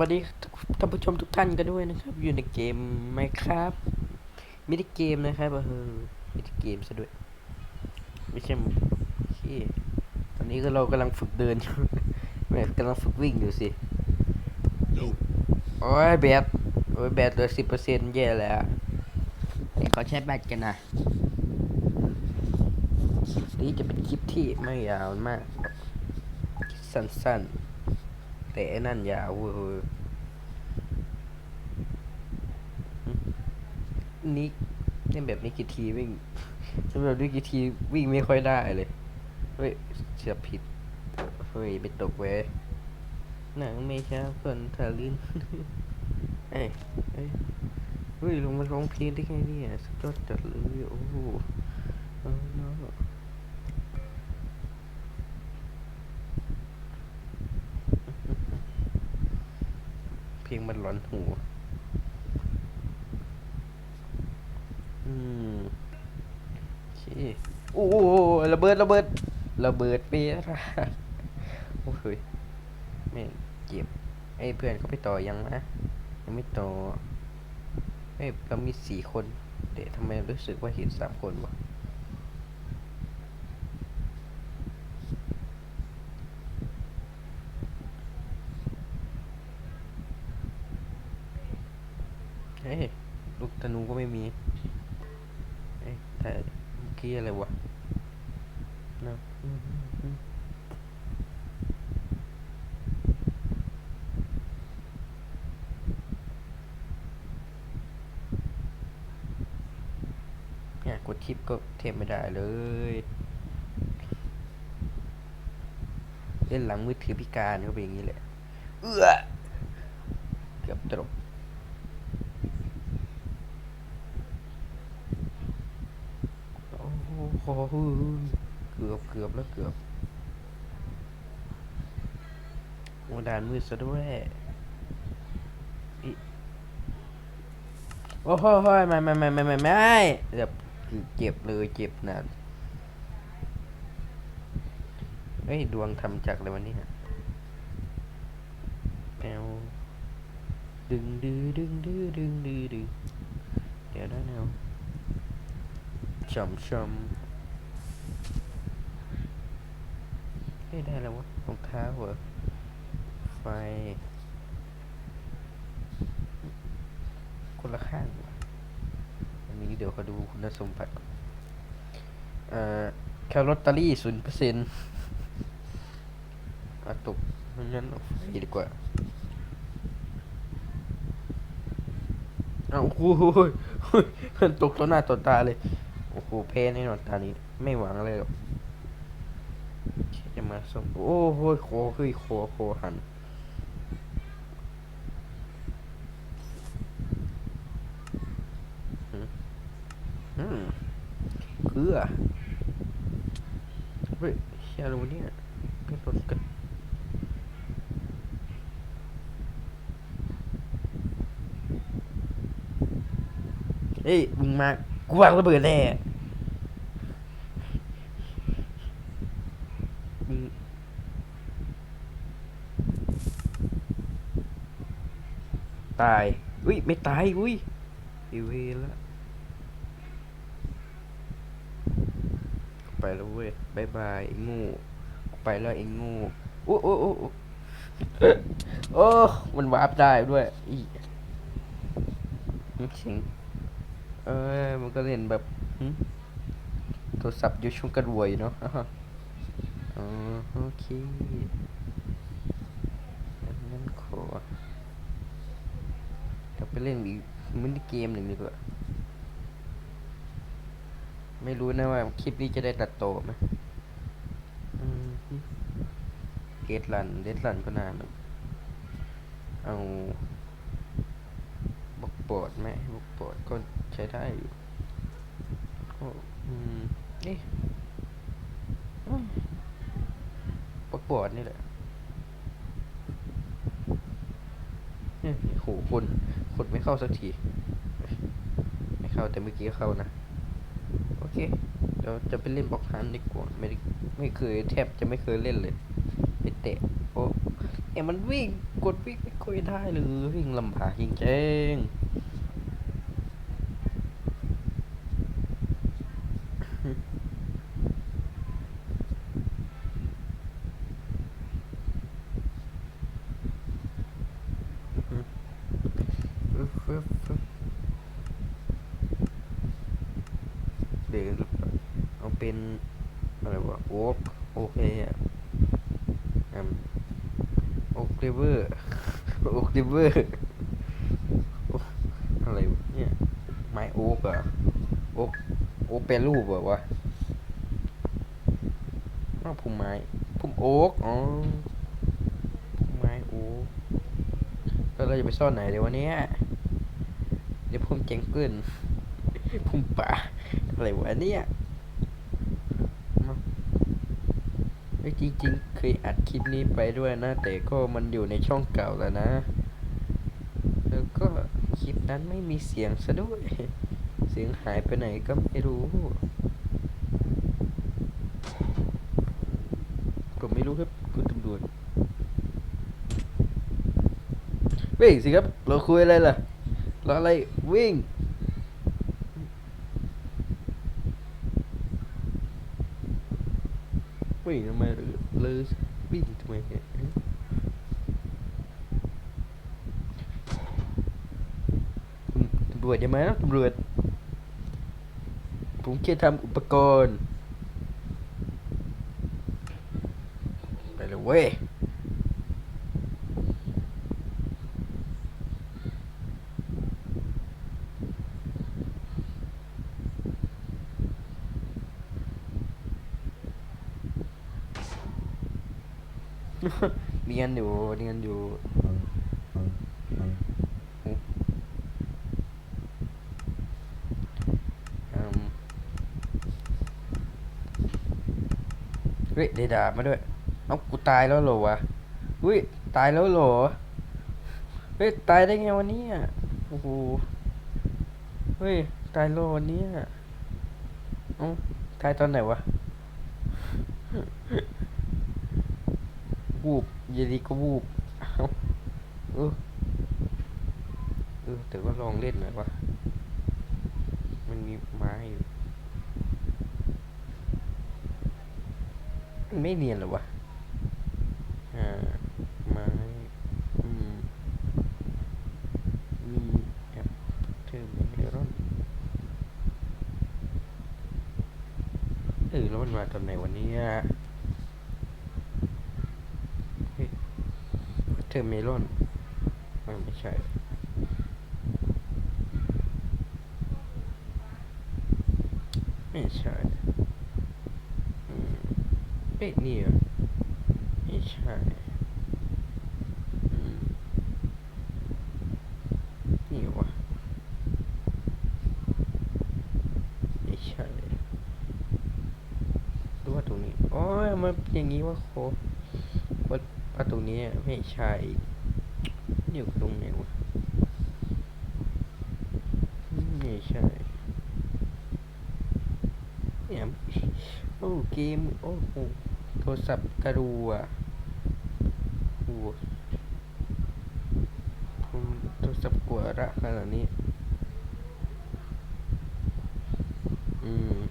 วัสดีท่านผู้ชมทุกท่านกันด้วยนะครับ อยู่ในเกมไหมครับมินิเกมนะครับเออมินิเกมซะด้วยไม่ใช่โอเคตอนนี้ก็เรากำลังฝึกเดินแม่กำลังฝึกวิ่งอยู่สิโอ้ยแบตโอ้ยแบตเหลือสิบเปอร์เซ็นต์แย่แล้วเดี๋ยวเขาใช้แบตกันนะคลิปนี้จะเป็นคลิปที่ไม่ยาวมากสั้นๆ แต่ไอ้นั่นยาวเว้ยนี่เล่นแบบนี้กี่ทีวิ่งเล่นแบบนี้กี่ทีวิ่งไม่ค่อยได้เลยเฮ้ยเสียผิดเฮ้ยไปตกเว้ยหนังไม่ช้าคนทะลินเอ้ยเอ้ยเฮ้ยลงมาร้องเพลงได้ไงเนี่ยสุดยอดจัดเลยโอ้โหเอาเนาะ เพลงมันหอนหูอืมโอเคโอ้โหระเบิดระเบิดระเบิดเปียรโอ้ยแม่เจ็บไอ้เพื่อนเขาไปต่อยังนะยังไม่ต่อเอ้ยเรามีสี่คน เดี๋ยวทำไมรู้สึกว่าเห็นสามคนวะ เฮ้ยลูกธนูก็ไม่มี เอ้ยแต่เมื่อกี้อะไรวะนะอืมอืมอืม เนี่ยกดทิปก็เทมไม่ได้เลย เล่นหลังมือถือพิการก็เป็นอย่างนี้แหละ เอื้อเกือบตกโอ้โหเกือบเกือบแล้วเกือบโอดานมืดซะด้วยโอ้โหไม่ไม่ไม่ไม่ไม่ไม่แบ บเจ็บเลยเจ็บหนักเฮ้ย ดวงทำจากอะไรวันนี้ฮะแปวดึงดื้อดึงดื้อดึงดื้อดึงเดี๋ยวได้แนวชมชมเฮ้ยได้แล้ววะรองเท้าเหรอไฟคนละข้าง เดี๋ยวขาดูคุณสมบัติก่อนเอ่อแคลอตเตอรี่ศูนย์เปอร์เซ็นต์อะตกงั้นเอาไฟดีกว่าเอาโอ้โหมันตกต่อหน้าต่อตาเลย โอ้โหเพแน่นอนตานี้ ไม่หวังอะไรหรอกจะมาส่งโอ้โหโคเฮ้ยโคโคหันอืมอืม เกลือเฮ้ยเชียรู้เนี่ยเป็นรถกันเฮ้ยมึงมากูวางระเบิดแน่มึงตาย อุ้ย ไม่ตาย อุ้ยไอเวละ ไปแล้วเว้ยบายบายไอ้งูไปแล้วไอ้งูโอ้โอ้โอ้โอ้โอ้มันวาร์ปได้ด้วยอีจริงเออมันก็เล่นแบบหึโทรศัพท์อยู่ช่วงกระดวยเนาะอ๋อโอเคงั้นขอเดี๋ยวไปเล่นอีกมินิเกมหนึ่งดีกว่า ไม่รู้นะว่าคลิปนี้จะได้ตัดต่อไหมเกตลันเดดลันก็นานเอาบกบอดไหมบกบอดก็ใช้ได้อยู่โอ้อืมเอ๊ะบกบอดนี่แหละนี่โหคนคนไม่เข้าสักที ไม่เข้าแต่เมื่อกี้เข้านะ โอเค เดี๋ยวจะไปเล่นบล็อกฮันดีกว่าไม่ได้ไม่เคยแทบจะไม่เคยเล่นเลยไปเตะโอ้เอ็มันวิ่งกดวิ่งไม่ค่อยได้เลยวิ่งลำบากจริงๆอึ๊บฟึ๊บฟึ๊บเดี๋ยวเอาเป็นอะไรวะโอ๊กโอเคอะอืม โอ๊กริเวอร์โอ๊กริเวอร์อะไรเนี่ยไม้โอ๊กอะโอ๊กโอ๊กเป็นรูปเหรอวะอ้าพุ่มไม้พุ่มโอ๊กอ๋อพุ่มไม้โอ๊กแล้วเราจะไปซ่อนไหนเดี๋ยววันนี้เดี๋ยวพุ่มเจงเกิลพุ่มป่าอะไรวะเนี่ยมาเฮ้ยจริงๆ เคยอัดคลิปนี้ไปด้วยนะ แต่ก็มันอยู่ในช่องเก่าแล้วนะ แล้วก็คลิปนั้นไม่มีเสียงซะด้วย เสียงหายไปไหนก็ไม่รู้ ผมไม่รู้ครับคุณตำรวจวิ่งสิครับ เราคุยอะไรล่ะ เรออะไรวิ่ง วิ่งทำไมหรือเลยวิ่งทำไมเนี่ยตำรวจยังไงนะตำรวจ ผมแค่ทำอุปกรณ์ ไปเลยเว้ย เรียนอยู่เรียนอยู่เฮ้ยได้ดาบมาด้วยเอ้ากูตายแล้วเหรอวะอุ้ยตายแล้วเหรอเฮ้ยตายได้ไงวันนี้โอ้โหเฮ้ยตายแล้ววันนี้เอ้าตายตอนไหนวะ วูบอยีดีก็วูบเออเออแต่ก็ลองเล่นหน่อยวะมันมีไม้อยู่มันไม่เนียนเหรอวะอ่าไม้อืมมีแอปเทอร์มินรอนเออแล้วมันมาตอนไหนวันนี้อะ เท อร์เมลอนไม่ใช่ไม่ใช่อืมเนี่เหรอไม่ใช่นี่วะไม่ใช่หรือว่าตรงนี้อ๋อมันอย่างนี้วะโคว่าว่า ตรงนี้ไม่ใช่อยู่ตรงไหนวะไม่ใช่เนี่ยโอ้เกมโอ้โหโทรศัพท์กระดูอะโอ้โทรศัพท์กวระขนาดนี้อืม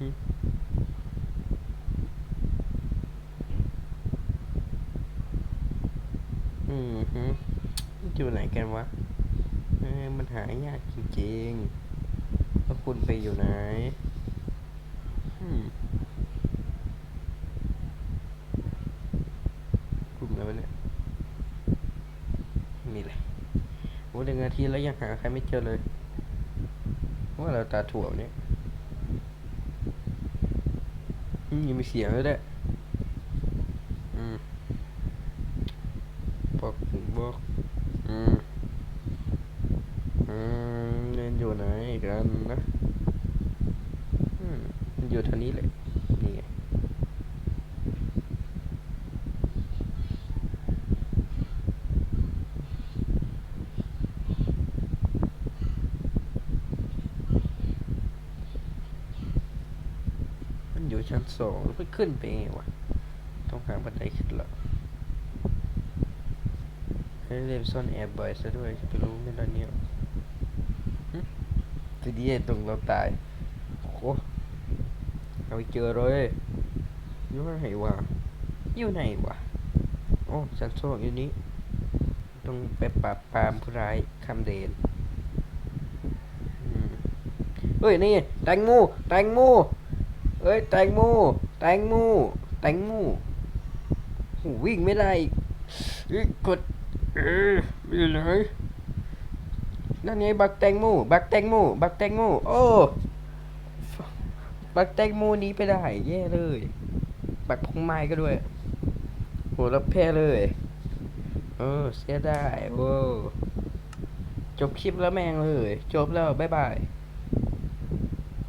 อืมฮึอืมฮึอยู่ไหนกันวะเออมันหายากจริงๆแล้วคุณไปอยู่ไหนอืมกลุ่มอะไรวะเนี่ยไม่มีเลยโอ้หนึ่งนาทีแล้วยังหาใครไม่เจอเลยว่าเราตาถั่วเนี่ย อืม ยังมีเสียงด้วยแหละอืมบอกบอกอืมอืมเรียนอยู่ไหนกันนะ อืมมันอยู่แถวนี้เลยนี่ไงมันอยู่ ชั้นสองแล้วไปขึ้นไปไงวะ ต้องหาบันไดขึ้นละให้เล่นซ่อนแอบบ่อยซะด้วยจะไปรู้ไหม่ละเนี่ยทีนี้ตรงเราตาย โอ้โหเอาไปเจอเลยอยู่ไหนวะอยู่ไหนวะโอ้ฉันโซ่อยู่นี้ต้องไปปราบปรามผู้ร้ายคำเดนเฮ้ย นี่แตงโมแตงโม เอ้ยแตงโมแตงโมแตงโมโหวิ่งไม่ได้อีกกดเอออยู่ไหนนั่นไงบักแตงโมบักแตงโมบักแตงโมโอ้บักแตงโมนี้ไปได้แย่เลยบักพงไม้ก็ด้วยโหแล้วแพ้เลยเออเสียไดายโว้จบคลิปแล้วแม่งเลย จบแล้ว บ๊ายบาย